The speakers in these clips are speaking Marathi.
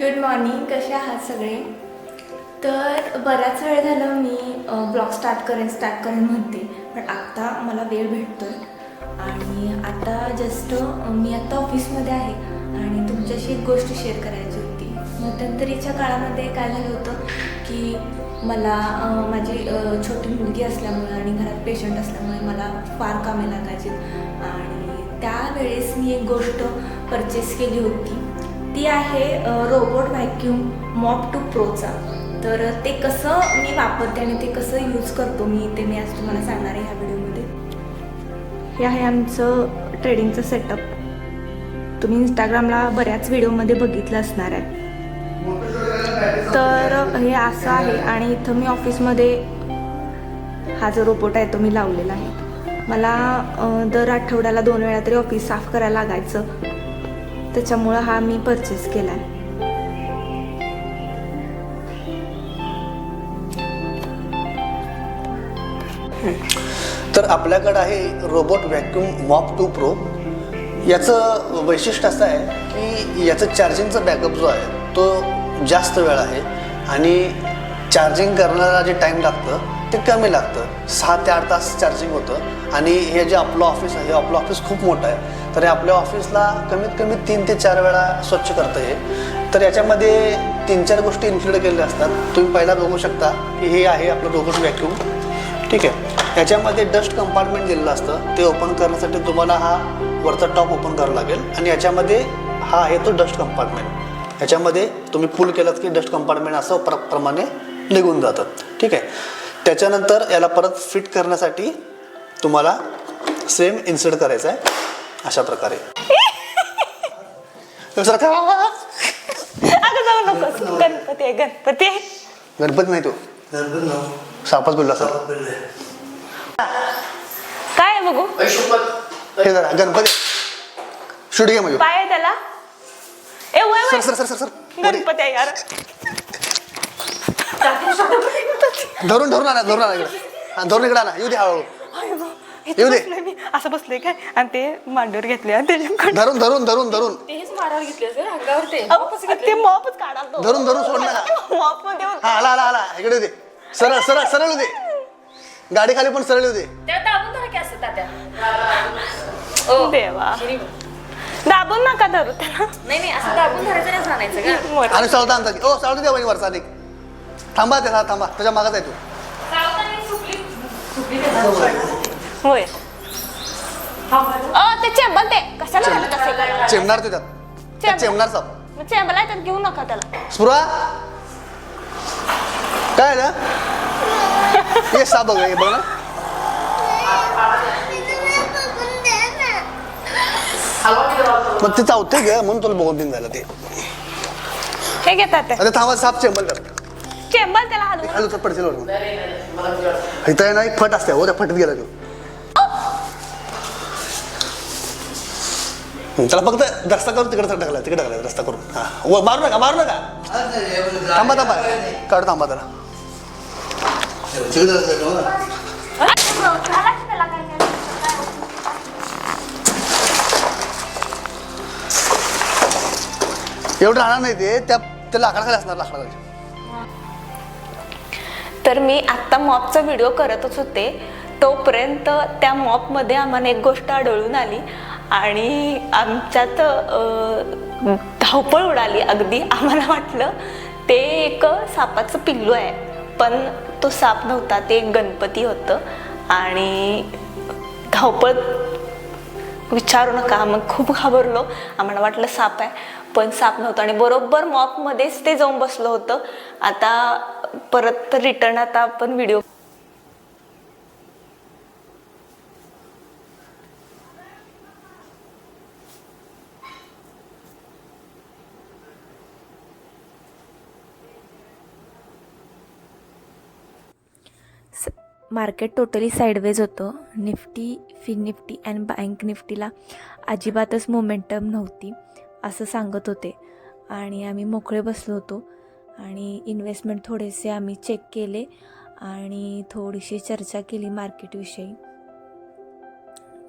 गुड मॉर्निंग कसे आहात सगळे? तर बराच वेळ झालं मी ब्लॉग स्टार्ट करेन स्टार्ट करेन म्हणते. पण आत्ता मला वेळ भेटतो आहे आणि आता जस्ट मी आत्ता ऑफिसमध्ये आहे आणि तुमच्याशी एक गोष्ट शेअर करायची होती. मध्यंतरीच्या काळामध्ये काय झालं होतं की मला माझी छोटी मुलगी असल्यामुळे आणि घरात पेशंट असल्यामुळे मला फार कामे लागायची. आणि त्यावेळेस मी एक गोष्ट परचेस केली होती. ती आहे रोबोट व्हॅक्यूम मॉप टू प्रोचा तर ते कसं मी वापरते आणि ते कसं यूज करतो मी ते मी आज तुम्हाला सांगणार आहे ह्या व्हिडिओमध्ये. हे आहे आमचं ट्रेडिंगचं सेटअप तुम्ही इंस्टाग्रामला बऱ्याच व्हिडिओमध्ये बघितलं असणार आहे. तर हे असं आहे आणि इथं मी ऑफिसमध्ये हा जो रोबोट आहे तो मी लावलेला आहे. मला दर आठवड्याला दोन वेळा तरी ऑफिस साफ करायला लागायचं. त्याच्यामुळं हा मी परचेस केला. आहे तर आपल्याकडं आहे robot vacuum mop two pro याचं वैशिष्ट्य असं आहे की याचं चार्जिंगचा बॅकअप जो आहे तो जास्त वेळ आहे आणि चार्जिंग करण्याला जे टाईम लागतं ते कमी लागतं. सहा ते आठ तास चार्जिंग होतं. आणि हे जे आपलं ऑफिस आहे हे आपलं ऑफिस खूप मोठं आहे. तर हे आपल्या ऑफिसला कमीत कमी तीन ते चार वेळा स्वच्छ करतं हे. तर याच्यामध्ये तीन चार गोष्टी इन्क्लूड केलेल्या असतात. तुम्ही पहिला बघू शकता की हे आहे आपलं रोबोट व्हॅक्यूम ठीक आहे. याच्यामध्ये डस्ट कंपार्टमेंट दिलेलं असतं. ते ओपन करण्यासाठी तुम्हाला हा वरचा टॉप ओपन करावा लागेल. आणि याच्यामध्ये हा आहे तो डस्ट कंपार्टमेंट याच्यामध्ये तुम्ही पूल केलात की डस्ट कंपार्टमेंट असं प्र प्रमाणे निघून जातं. ठीक आहे. त्याच्यानंतर याला परत फिट करण्यासाठी तुम्हाला सेम इन्सर्ट करायचं आहे. अशा प्रकारे. दुसरं का? अगं जाऊ नकोस गणपती आहे गणपती आहे. गणपती नाही तो. सापच बोलला सर काय आहे बघू? हे जरा गणपती. शूट घे म्हणजे पाय आहे त्याला. ए वय सर वय. Sir sir sir sir. Ganpati आहे यार. धरून धरून आणा धरून इकडे. हा, धरून इकडे आणा येऊ दे हळूहळू. इथं येऊ दे. बसलोय मी. असं बसलोय काय? आणि ते मांडीवर घेतले आणि त्याच्याकडे धरून धरून धरून धरून. तेच मारावर घेतले असेल अंगावर ते. मॉपच काढा धरून धरून सोड नका. मॉपमध्ये हा आला आला आला. इकडे येऊ दे. सरळ सरळ सरळ येऊ दे. गाडी खाली पण सरळ येऊ दे. त्या दाबून धरा की असं तात्या. ओ देवा. शिरी. दाबून नका धरू त्याला. नाही नाही असं दाबून धरायचं नाही आणायचं का? वर. आणि चालता आणता ओ चालू द्या वहिनी वरचा एक थांबा त्याला थांबा. त्याच्या मागच आहे तू. होय. अ ते चेंबल ते कशाला घालत असेल चिमणार ते त्यात. त्यात. चिमणार साप. चेंबल आहे तर घेऊ नका त्याला. स्पुरा काय ना हे साप बघ हे बघ ना. मग ते चावते ग म्हणून तुला बघून दिन झालं ते. हे घेतात ते. आता थांबा साप चेंबर कर. चेंबर त्याला हलवून खाली उचल पडशील वरून इथं आहे ना एक फट असते हो त्या फटत गेला तो. हं, त्याला फक्त रस्ता करून तिकडे टाकला तिकडे टाकला रस्ता करून. हा. व मारू नका मारू नका. थांबा थांबा. काढ थांबा त्याला एवढं राहणार नाही ते त्या त्या लाकडाखाली असणार लाकडाखाली. तर मी आत्ता मॉपचा व्हिडिओ करतच होते. तोपर्यंत त्या मॉपमध्ये आम्हाला एक गोष्ट आढळून आली आणि आमच्यात धावपळ उडाली. अगदी आम्हाला वाटलं ते एक सापाचं पिल्लू आहे. पण तो साप नव्हता ते एक गणपती होतं. आणि धावपळ विचारू नका मग खूप घाबरलो. आम्हाला वाटलं साप आहे पण साप नव्हतं. आणि बरोबर मॉपमध्येच ते जाऊन बसलं होतं. आता परत रिटर्न आता आपण व्हिडिओ मार्केट टोटली साईडवेज होतं. Nifty fin Nifty and bank निफ्टीला अजिबातच मोमेंटम नव्हती असं सांगत होते. आणि आम्ही मोकळे बसलो होतो. आणि इन्व्हेस्टमेंट थोडेसे आम्ही चेक केले आणि थोडीशी चर्चा केली मार्केटविषयी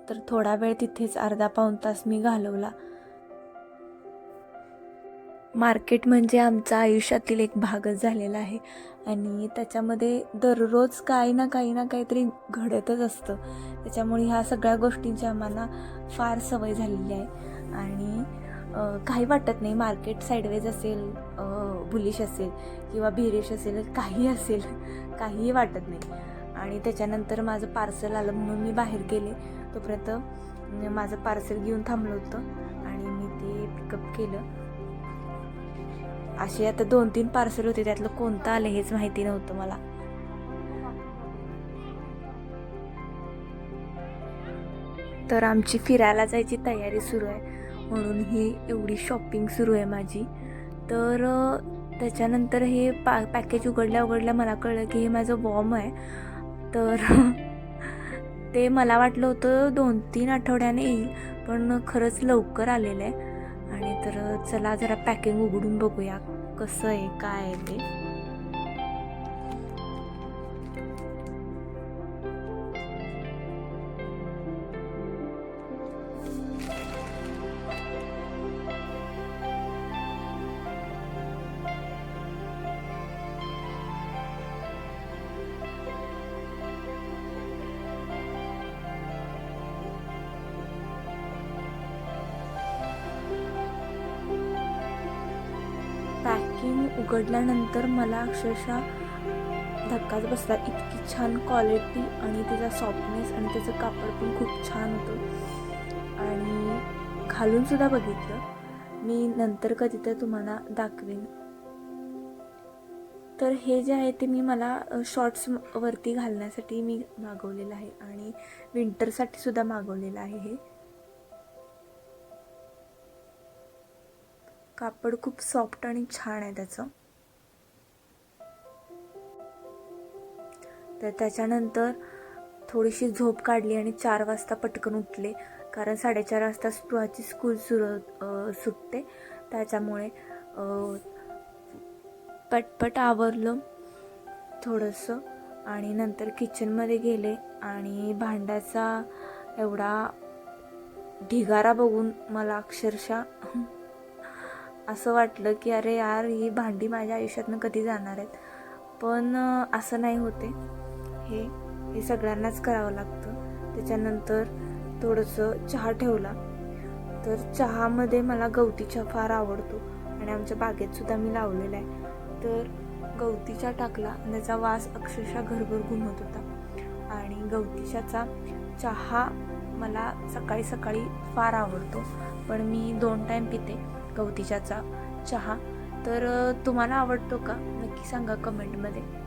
तर थोडा वेळ तिथेच अर्धा पाऊण तास मी घालवला. मार्केट म्हणजे आमचा आयुष्यातील एक भागच झालेला आहे आणि त्याच्यामध्ये दररोज काही ना काही ना काहीतरी घडतच असतं. त्याच्यामुळे ह्या सगळ्या गोष्टींची आम्हाला फार सवय झालेली आहे. आणि काही वाटत नाही मार्केट साईडवेज असेल बुलिश असेल किंवा बिरिश असेल काही असेल काहीही वाटत नाही. आणि त्याच्यानंतर माझं पार्सल आलं म्हणून मी बाहेर गेले. तोपर्यंत माझं पार्सल घेऊन थांबलं होतं आणि मी ते पिकअप केलं. असे आता दोन तीन पार्सल होते त्यातलं कोणतं आलं हेच माहिती नव्हतं मला. तर आमची फिरायला जायची तयारी सुरू आहे. म्हणून ही एवढी शॉपिंग सुरू आहे माझी. तर त्याच्यानंतर हे पा पॅकेज उघडल्या उघडल्या मला कळलं की हे माझं वॉर्म आहे. तर ते मला वाटलं होतं दोन तीन आठवड्याने येईल पण खरंच लवकर आलेलं आहे. आणि तर चला जरा पॅकिंग उघडून बघूया कसं आहे काय आहे ते. उघडल्यानंतर मला अक्षरशः धक्काच बसला. इतकी छान क्वालिटी आणि त्याचा सॉफ्टनेस आणि त्याचं कापड पण खूप छान होतं. आणि घालून सुद्धा बघितलं. मी नंतर कधी तर तुम्हाला दाखवेन. तर हे जे आहे ते मी मला शॉर्ट्स वरती घालण्यासाठी मी मागवलेलं आहे आणि विंटरसाठी सुद्धा मागवलेलं आहे हे. कापड खूप सॉफ्ट आणि छान आहे त्याचं. तर त्याच्यानंतर थोडीशी झोप काढली आणि चार वाजता पटकन उठले. कारण साडेचार वाजता स्पृहाची स्कूल सुरू सुटते. त्याच्यामुळे पटपट आवरलं थोडंसं. आणि नंतर किचनमध्ये गेले आणि भांड्याचा एवढा ढिगारा बघून मला अक्षरशः असं वाटलं की अरे यार ही भांडी माझ्या आयुष्यातनं कधी जाणार आहेत? पण असं नाही होते. हे हे सगळ्यांनाच करावं लागतं. त्याच्यानंतर थोडंसं चहा ठेवला. तर चहामध्ये मला गवती चहा फार आवडतो आणि आमच्या बागेतसुद्धा मी लावलेला आहे. तर गवती चहा टाकला आणि त्याचा वास अक्षरशः घरभर घुमत होता. आणि गवतीच्याचा चहा मला सकाळी सकाळी फार आवडतो. पण मी दोन टाईम पिते. गवतीच्याचा चहा. तर तुम्हाला आवडतो का? नक्की सांगा कमेंटमध्ये.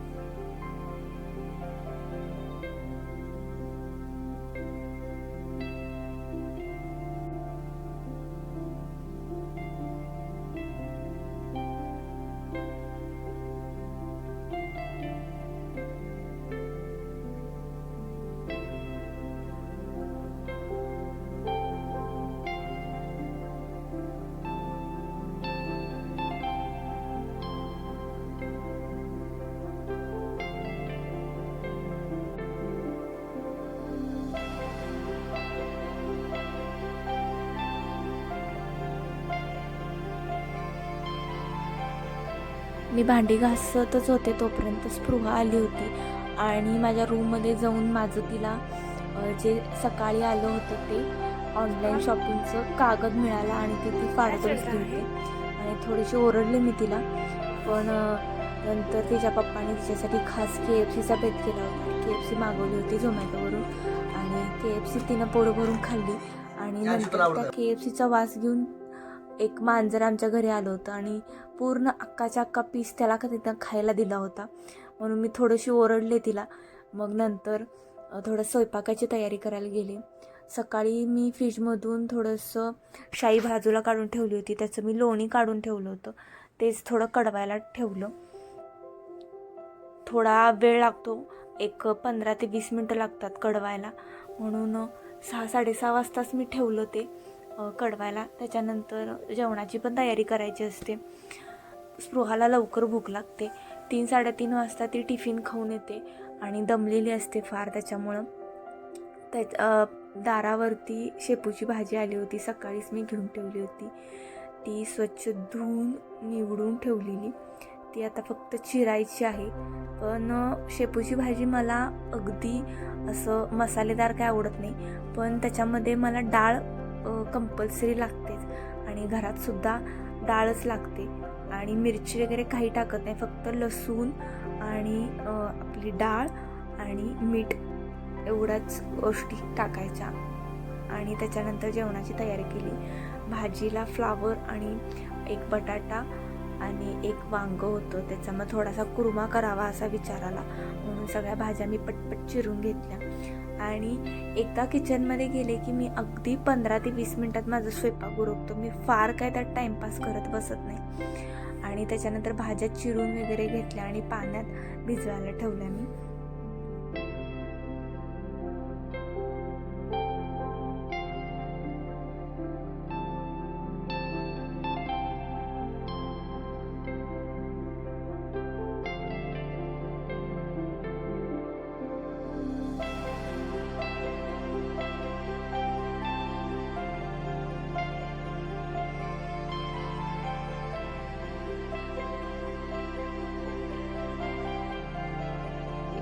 मी भांडी घासतच होते तोपर्यंत स्पृहा आली होती. आणि माझ्या रूममध्ये जाऊन माझं तिला जे सकाळी आलं होतं ते ऑनलाईन शॉपिंगचं कागद मिळाला आणि ते ती फाडत बसली होती आणि थोडीशी ओरडले मी तिला. पण नंतर तिच्या पप्पाने तिच्यासाठी खास के एफ सीचा बेत केला होता. के एफ सी मागवली होती झोमॅटोवरून आणि के एफ सी तिनं पोळं भरून खाल्ली. आणि नंतर त्या. के एफ सीचा वास घेऊन एक मांजर आमच्या घरी आलं होतं आणि पूर्ण अक्काच्या अक्का पीस त्याला का तिथं खायला दिला होता. म्हणून मी थोडीशी ओरडले तिला. मग नंतर थोडं स्वयंपाकाची तयारी करायला गेले. सकाळी मी फ्रीजमधून थोडंसं शाई बाजूला काढून ठेवली होती. त्याचं मी लोणी काढून ठेवलं होतं. तेच थोडं कडवायला ठेवलं. थोडा वेळ लागतो. एक पंधरा ते वीस मिनटं लागतात कडवायला. म्हणून सहा साडेसहा वाजताच मी ठेवलं ते. कडवायला त्याच्यानंतर जेवणाची पण तयारी करायची असते. स्पृहाला लवकर भूक लागते. तीन साडेतीन वाजता ती टिफिन खाऊन येते आणि दमलेली असते फार त्याच्यामुळं. त्या दारावरती शेपूची भाजी आली होती. सकाळीच मी घेऊन ठेवली होती. ती स्वच्छ धुवून निवडून ठेवलेली. ती आता फक्त चिरायची आहे. पण शेपूची भाजी मला अगदी असं मसालेदार काय आवडत नाही. पण त्याच्यामध्ये मला डाळ कंपल्सरी लागतेच. आणि घरातसुद्धा डाळच लागते. आणि मिरची वगैरे काही टाकत नाही. फक्त लसूण आणि आपली डाळ आणि मीठ एवढ्याच गोष्टी टाकायच्या. आणि त्याच्यानंतर जेवणाची तयारी केली. भाजीला फ्लावर आणि एक बटाटा आणि एक वांगं होतं. त्याचा मग थोडासा कुर्मा करावा असा विचार आला. म्हणून सगळ्या भाज्या मी पटपट चिरून घेतल्या. आणि एकदा किचनमध्ये गेले की मी अगदी पंधरा ते वीस मिनटात माझा स्वयंपाक उरकतो. मी फार काय त्यात टाईमपास करत बसत नाही. आणि त्याच्यानंतर भाज्या चिरून वगैरे घेतल्या आणि पाण्यात भिजवायला ठेवल्या मी.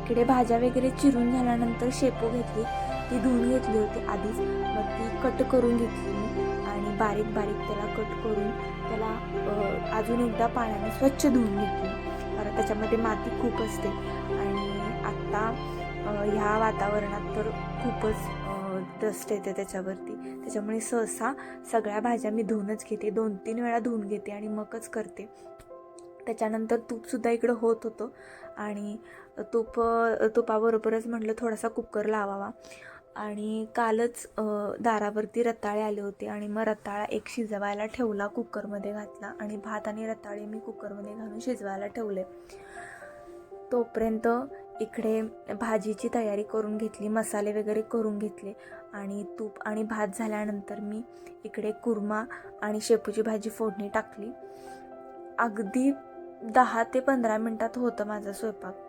इकडे भाज्या वगैरे चिरून झाल्यानंतर शेपू घेतली. ती धुवून घेतली होती आधीच. मग ती कट करून घेतली मी आणि बारीक बारीक त्याला कट करून त्याला अजून एकदा पाण्याने स्वच्छ धुवून घेतली. कारण त्याच्यामध्ये माती खूप असते. आणि आत्ता ह्या वातावरणात तर खूपच डस्ट येते त्याच्यावरती. त्याच्यामुळे सहसा सगळ्या भाज्या मी धुवूनच घेते. दोन तीन वेळा धुवून घेते आणि मगच करते. त्याच्यानंतर तूपसुद्धा इकडं होत होतं. आणि तूप तुपाबरोबरच म्हटलं थोडासा कुकर लावावा. आणि कालच दारावरती रताळे आले होते आणि मग रताळा एक शिजवायला ठेवला कुकरमध्ये घातला आणि भात आणि रताळे मी कुकरमध्ये घालून शिजवायला ठेवले. तोपर्यंत इकडे भाजीची तयारी करून घेतली मसाले वगैरे करून घेतले आणि तूप आणि भात झाल्यानंतर मी इकडे कुर्मा आणि शेपूची भाजी फोडणी टाकली. अगदी दहा ते पंधरा मिनटात होतं माझा स्वयंपाक.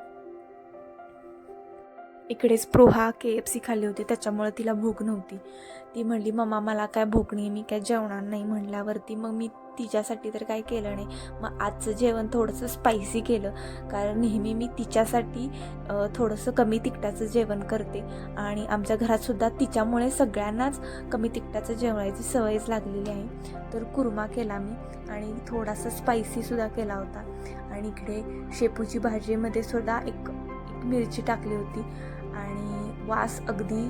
इकडे स्पृहा के एफ सी खाल्ली होती त्याच्यामुळे तिला भूक नव्हती. ती म्हणली मम्मा मला काय भूक नाही मी काय जेवणार नाही म्हणल्यावरती मग मी तिच्यासाठी तर काय केलं नाही. मग आजचं जेवण थोडंसं स्पायसी केलं कारण नेहमी मी तिच्यासाठी थोडंसं कमी तिखटाचं जेवण करते. आणि आमच्या घरातसुद्धा तिच्यामुळे सगळ्यांनाच कमी तिखटाचं जेवणाची सवयच लागलेली आहे. तर कुर्मा केला मी आणि थोडासा स्पायसीसुद्धा केला होता. आणि इकडे शेपूची भाजीमध्ये सुद्धा एक एक मिरची टाकली होती. आणि वास अगदी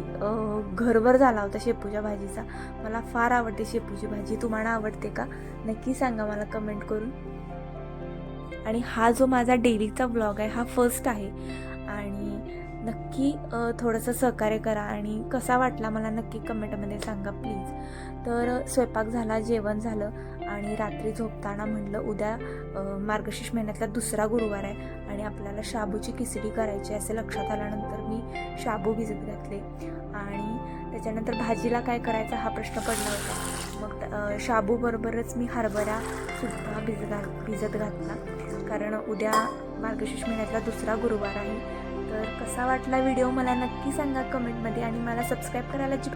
घरभर झाला होता शेपूच्या भाजीचा. मला फार आवडते शेपूची भाजी. तुम्हाला आवडते का? नक्की सांगा मला कमेंट करून. आणि हा जो माझा डेलीचा ब्लॉग आहे हा फर्स्ट आहे. नक्की थोडंसं सहकार्य करा आणि कसा वाटला मला नक्की कमेंटमध्ये सांगा प्लीज. तर स्वयंपाक झाला जेवण झालं आणि रात्री झोपताना म्हणलं उद्या मार्गशीर्ष महिन्यातला दुसरा गुरुवार आहे आणि आपल्याला शाबूची खिचडी करायची असे लक्षात आल्यानंतर मी शाबू भिजत घातले. आणि त्याच्यानंतर भाजीला काय करायचा हा प्रश्न पडला होता. मग शाबूबरोबरच मी हरभरा भिजत घाल भिजत घातला. कारण उद्या मार्गशीर्ष महिन्यातला दुसरा गुरुवार आहे तर कसा वाटला व्हिडिओ मला नक्की सांगा कमेंटमध्ये आणि मला सबस्क्राईब करायला जी